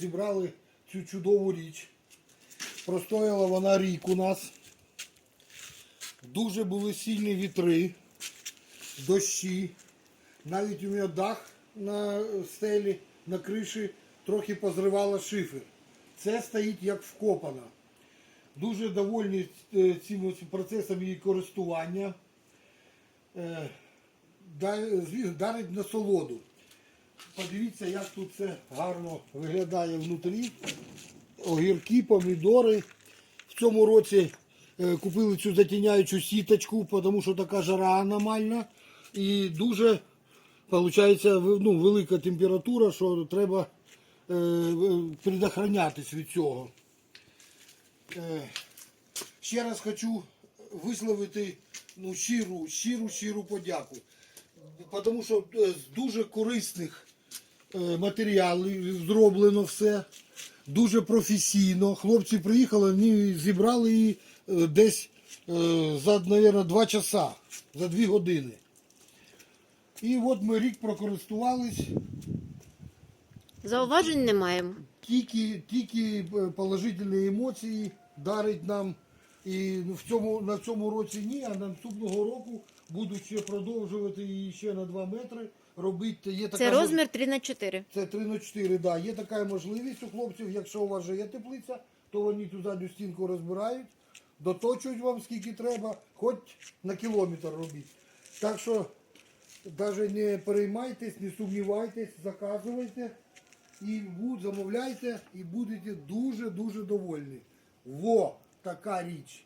зібрали цю чудову річ. Простояла вона рік у нас. Дуже були сильні вітри, дощі. Навіть у мене дах на стелі, на криші трохи позривало шифер. Це стоїть як вкопано. Дуже довольні е, цим процесом її користування. Е, дарить насолоду. Подивіться, як тут це гарно виглядає внутрі. Огірки, помідори. В цьому році е, купили цю затіняючу сіточку, тому що така жара аномальна. І дуже виходить, ну, велика температура, що треба е, предохранятись від цього. Е, ще раз хочу висловити ну, щиру, щиру, щиру подяку. Тому що е, з дуже корисних е, матеріалів зроблено все. Дуже професійно. Хлопці приїхали, вони зібрали її е, десь е, за, мабуть, 2 часа, за 2 години. І от ми рік прокористувались, Зауважень не маємо. тільки, тільки положительні емоції дарить нам. І в цьому, на цьому році ні, а наступного року будуть ще продовжувати її ще на 2 метри робити. Є така Це розмір 3 на 4 Це 3 на 4, да. Є така можливість у хлопців, якщо у вас вже є теплиця, то вони ту задню стінку розбирають, доточують вам скільки треба, хоч на кілометр робіть. Так що навіть не переймайтесь, не сумнівайтесь, заказуйте і замовляйте і будете дуже-дуже довольні. Во, така річ.